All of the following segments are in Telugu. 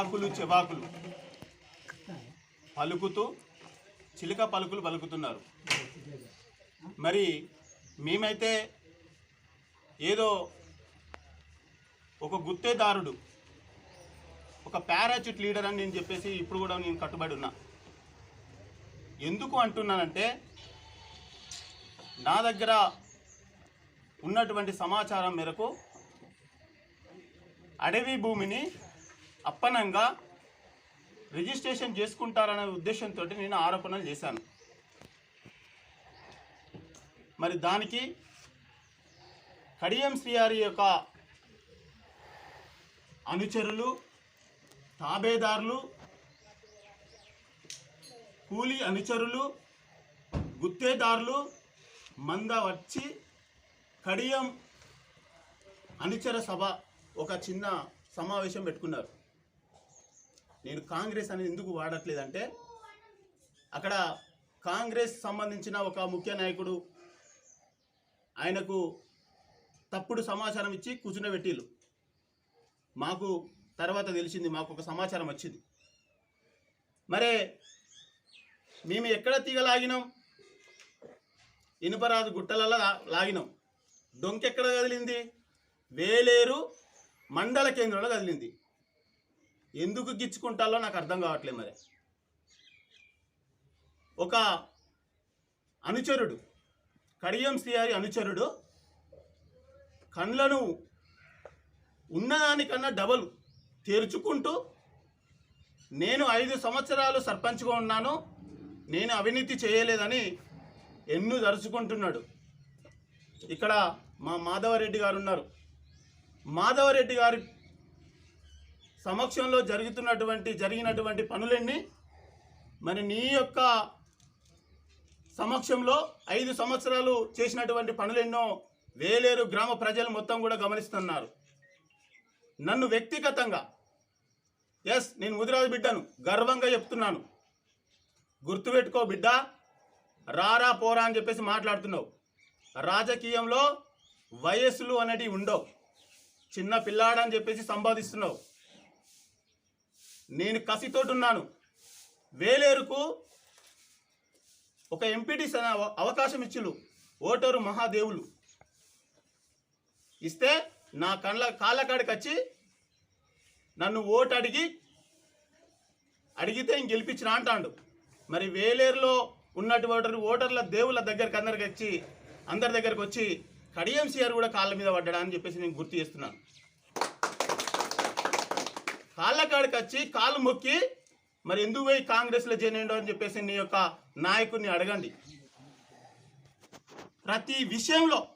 చివాకులు చివాకులు. పలుకుతూ చిలుక పలుకులు పలుకుతున్నారు. మరి మేమైతే ఏదో ఒక గుత్తేదారుడు ఒక పారాచ్యూట్ లీడర్ అని నేను చెప్పేసి ఇప్పుడు కూడా నేను కట్టుబడి ఉన్నా. ఎందుకు అంటున్నానంటే నా దగ్గర ఉన్నటువంటి సమాచారం మేరకు అడవి భూమిని అప్పనంగా రిజిస్ట్రేషన్ చేసుకుంటారనే ఉద్దేశంతో నేను ఆరోపణలు చేశాను. మరి దానికి కడియం శ్రీహారి యొక్క అనుచరులు తాబేదారులు కూలీ అనుచరులు గుత్తేదారులు మంద వచ్చి కడియం అనుచర సభ ఒక చిన్న సమావేశం పెట్టుకున్నారు. నేను కాంగ్రెస్ అనేది ఎందుకు వాడట్లేదంటే అక్కడ కాంగ్రెస్ సంబంధించిన ఒక ముఖ్య నాయకుడు ఆయనకు తప్పుడు సమాచారం ఇచ్చి కూర్చుండబెట్టిళ్ళు మాకు తర్వాత తెలిసింది మాకు ఒక సమాచారం వచ్చింది. మరే మేము ఎక్కడ తీగలాగినాం? ఇనుపరాజు గుట్టలలో లాగినాం. డొంకెక్కడ కదిలింది? వేలేరు మండల కేంద్రంలో కదిలింది. ఎందుకు గిచ్చుకుంటాలో నాకు అర్థం కావట్లేదు మరి. ఒక అనుచరుడు కడియం శ్రీహారి అనుచరుడు కండ్లను ఉన్నదానికన్నా డబల్ తెరుచుకుంటూ నేను ఐదు సంవత్సరాలు సర్పంచ్గా ఉన్నాను నేను అవినీతి చేయలేదని ఎన్ను దరుచుకుంటున్నాడు ఇక్కడ మా మాధవరెడ్డి గారు ఉన్నారు. మాధవరెడ్డి గారి సమక్షంలో జరుగుతున్నటువంటి జరిగినటువంటి పనులన్నీ మరి నీ యొక్క సమక్షంలో ఐదు సంవత్సరాలు చేసినటువంటి పనులెన్నో వేలేరు గ్రామ ప్రజలు మొత్తం కూడా గమనిస్తున్నారు. నన్ను వ్యక్తిగతంగా ఎస్ నేను ముదిరాజు బిడ్డను గర్వంగా చెప్తున్నాను. గుర్తుపెట్టుకో బిడ్డ రారా పోరా అని చెప్పేసి మాట్లాడుతున్నావు. రాజకీయంలో వయస్సులు అనేటివి ఉండవు. చిన్న పిల్లాడని చెప్పేసి సంపాదిస్తున్నావు. నేను కసితోటి ఉన్నాను వేలేరుకు ఒక ఎంపీటీ అవకాశం ఇచ్చులు ఓటరు మహాదేవులు. ఇస్తే నా కళ్ళ కాళ్ళకాడికి వచ్చి నన్ను ఓటు అడిగి అడిగితే ఇంక గెలిపించిన అంటాడు. మరి వేలేరులో ఉన్నటువంటి ఓటర్ల దేవుళ్ళ దగ్గరికి అందరికి వచ్చి అందరి దగ్గరికి వచ్చి కడియంసీఆర్ కూడా కాళ్ళ మీద పడ్డా అని చెప్పేసి నేను గుర్తు చేస్తున్నాను. కాళ్ళ కాడికి వచ్చి కాళ్ళు మొక్కి మరి ఎందుకు పోయి కాంగ్రెస్లో చేయండి అని చెప్పేసి నీ యొక్క నాయకుడిని అడగండి. ప్రతి విషయంలో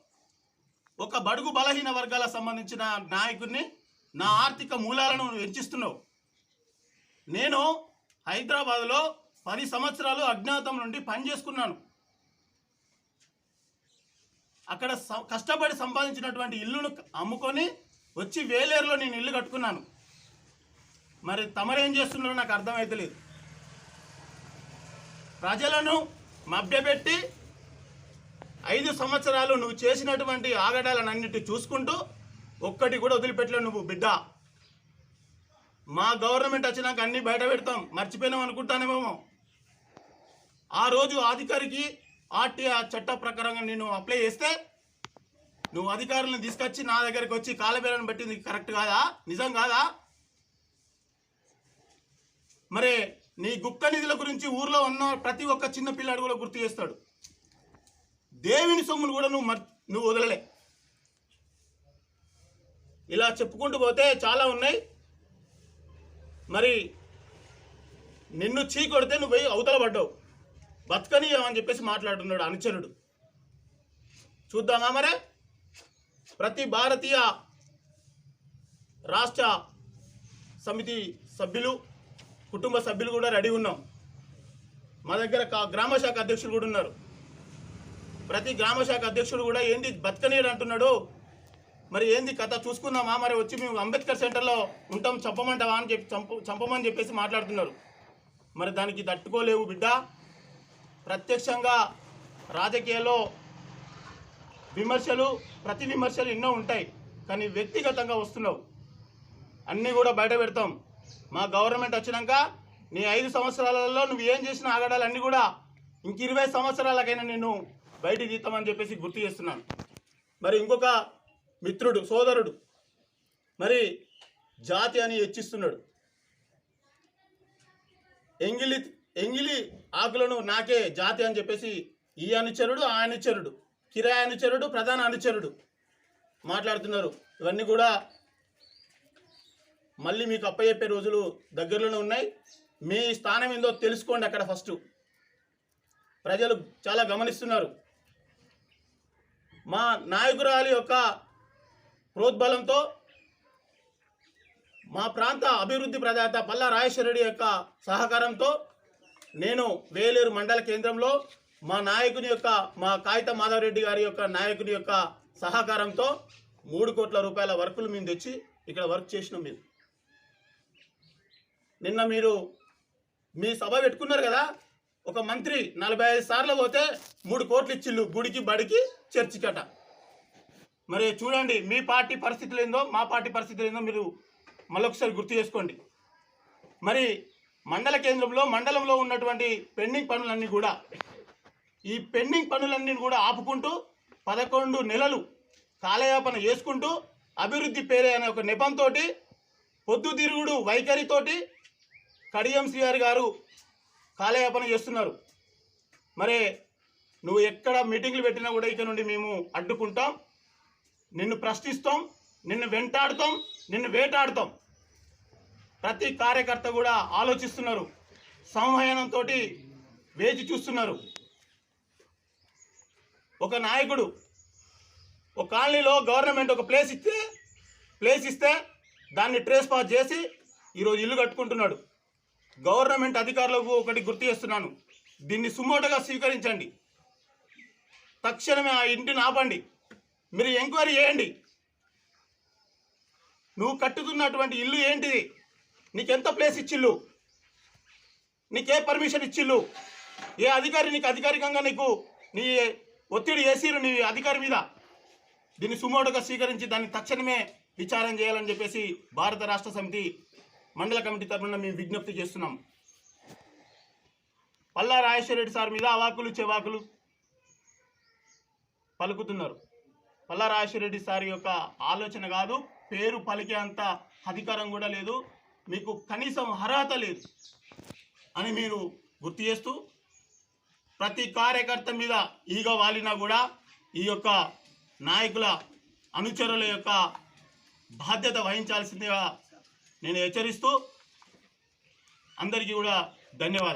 ఒక బడుగు బలహీన వర్గాలకు సంబంధించిన నాయకుడిని నా ఆర్థిక మూలాలను వెంచిస్తున్నావు నేను హైదరాబాద్లో పది సంవత్సరాలు అజ్ఞాతం నుండి పనిచేసుకున్నాను అక్కడ స- కష్టపడి సంపాదించినటువంటి ఇల్లును అమ్ముకొని వచ్చి వేలేరులో నేను ఇల్లు కట్టుకున్నాను. మరి తమరేం చేస్తున్నారో నాకు అర్థమైతలేదు ప్రజలను మభ్యపెట్టి ఐదు సంవత్సరాలు నువ్వు చేసినటువంటి ఆగడాలన్నిటి చూసుకుంటూ ఒక్కటి కూడా వదిలిపెట్టలేవు నువ్వు బిడ్డ. మా గవర్నమెంట్ వచ్చినాక అన్ని బయట పెడతాం మర్చిపోయినాం అనుకుంటానేమో ఆ రోజు అధికారికి ఆర్టీఆర్ చట్ట ప్రకారంగా నేను అప్లై చేస్తే నువ్వు అధికారులను తీసుకొచ్చి నా దగ్గరికి వచ్చి కాలబేలను పెట్టింది కరెక్ట్ కాదా? నిజం కాదా? మరి నీ గుప్త నిధుల గురించి ఊర్లో ఉన్న ప్రతి ఒక్క చిన్న పిల్లాడు కూడా గుర్తు చేస్తాడు. దేవుని సొమ్మును కూడా నువ్వు మర్ నువ్వు వదలలే. ఇలా చెప్పుకుంటూ పోతే చాలా ఉన్నాయి. మరి నిన్ను చీ కొడితే నువ్వు పోయి అవతల పడ్డావు. బతకనీయమని చెప్పేసి మాట్లాడుతున్నాడు అనుచరుడు. చూద్దామా మరే? ప్రతి భారతీయ రాష్ట్ర సమితి సభ్యులు కుటుంబ సభ్యులు కూడా రెడీ ఉన్నాం. మా దగ్గర కా- గ్రామ శాఖ అధ్యక్షులు కూడా ఉన్నారు. ప్రతి గ్రామ శాఖ అధ్యక్షుడు కూడా ఏంది బతకనీయడు అంటున్నాడు. మరి ఏంది కథ చూసుకుందామా? మరి వచ్చి మేము అంబేద్కర్ సెంటర్లో ఉంటాం చంపమంటావా అని చెప్పి చంప చంపమని చెప్పేసి మాట్లాడుతున్నారు. మరి దానికి తట్టుకోలేవు బిడ్డ. ప్రత్యక్షంగా రాజకీయాల్లో విమర్శలు ప్రతి విమర్శలు ఎన్నో ఉంటాయి. కానీ వ్యక్తిగతంగా వస్తున్నావు. అన్నీ కూడా బయట పెడతాం. మా గవర్నమెంట్ వచ్చినాక నీ ఐదు సంవత్సరాలలో నువ్వు ఏం చేసిన ఆగడాలన్నీ కూడా ఇంక ఇరవై సంవత్సరాలకైనా నేను బయటికి తీస్తామని చెప్పేసి గుర్తు చేస్తున్నాను. మరి ఇంకొక మిత్రుడు సోదరుడు మరి జాతి అని హెచ్చిస్తున్నాడు. ఎంగిలి ఎంగిలి ఆకులను నాకే జాతి అని చెప్పేసి ఈ అనుచరుడు ఆ అనుచరుడు కిరాయ అనుచరుడు ప్రధాన అనుచరుడు మాట్లాడుతున్నారు. ఇవన్నీ కూడా మళ్ళీ మీకు అప్పచెప్పే రోజులు దగ్గరలోనే ఉన్నాయి. మీ స్థానం ఏందో తెలుసుకోండి అక్కడ ఫస్ట్. ప్రజలు చాలా గమనిస్తున్నారు. మా నాయకురాలి యొక్క ప్రోద్బలంతో మా ప్రాంత అభివృద్ధి ప్రదాత పల్లా రాజేశ్వరరెడ్డి యొక్క సహకారంతో నేను వేలేరు మండల కేంద్రంలో మా నాయకుని యొక్క మా కాగిత మాధవరెడ్డి గారి యొక్క నాయకుని యొక్క సహకారంతో మూడు కోట్ల రూపాయల వర్కులు మేము తెచ్చి ఇక్కడ వర్క్ చేసినాం మేము. నిన్న మీరు మీ సభ పెట్టుకున్నారు కదా ఒక మంత్రి నలభై ఐదు సార్లు పోతే మూడు కోట్లు ఇచ్చిళ్ళు గుడికి బడికి చర్చికట. మరి చూడండి మీ పార్టీ పరిస్థితులు ఏందో మా పార్టీ పరిస్థితులు ఏందో మీరు మళ్ళొకసారి గుర్తు చేసుకోండి. మరి మండల కేంద్రంలో మండలంలో ఉన్నటువంటి పెండింగ్ పనులన్నీ కూడా ఈ పెండింగ్ పనులన్నీ కూడా ఆపుకుంటూ పదకొండు నెలలు కాలయాపన చేసుకుంటూ అభివృద్ధి పేరే అనే ఒక నెపంతో పొద్దుతిరుగుడు వైఖరితోటి కడియం శ్రీహరి గారు కాలయాపన చేస్తున్నారు. మరి నువ్వు ఎక్కడ మీటింగ్లు పెట్టినా కూడా ఇక నుండి మేము అడ్డుకుంటాం. నిన్ను ప్రశ్నిస్తాం నిన్ను వెంటాడుతాం నిన్ను వేటాడుతాం. ప్రతి కార్యకర్త కూడా ఆలోచిస్తున్నారు. సంహయనంతో వేచి చూస్తున్నారు. ఒక నాయకుడు ఒక కాలనీలో గవర్నమెంట్ ఒక ప్లేస్ ఇస్తే ప్లేస్ ఇస్తే దాన్ని ట్రేస్ పాస్ చేసి ఈరోజు ఇల్లు కట్టుకుంటున్నాడు. గవర్నమెంట్ అధికారులకు ఒకటి గుర్తు చేస్తున్నాను. దీన్ని సుమోటగా స్వీకరించండి. తక్షణమే ఆ ఇంటిని ఆపండి. మీరు ఎంక్వైరీ చేయండి. నువ్వు కట్టుతున్నటువంటి ఇల్లు ఏంటిది? నీకెంత ప్లేస్ ఇచ్చిల్లు? నీకే పర్మిషన్ ఇచ్చిల్లు? ఏ అధికారి నీకు అధికారికంగా నీకు నీ ఒత్తిడి చేసిరు నీ అధికారి మీద? దీన్ని సుమోటుగా స్వీకరించి దాన్ని తక్షణమే విచారం చేయాలని చెప్పేసి భారత రాష్ట్ర సమితి మండల కమిటీ తరఫున మేము విజ్ఞప్తి చేస్తున్నాం. పల్లా రాజేశ్వర రెడ్డి సార్ మీద అవాకులు చెవాకులు పలుకుతున్నారు. పల్లా రాజేశ్వర రెడ్డి సార్ యొక్క ఆలోచన కాదు పేరు పలికే అంత అధికారం కూడా లేదు మీకు కనీసం అర్హత లేదు అని మీరు గుర్తు చేస్తూ ప్రతి కార్యకర్త మీద ఈగ వాలినా కూడా ఈ యొక్క నాయకుల అనుచరుల యొక్క బాధ్యత వహించాల్సిందిగా నేను హెచ్చరిస్తూ అందరికీ కూడా ధన్యవాదాలు.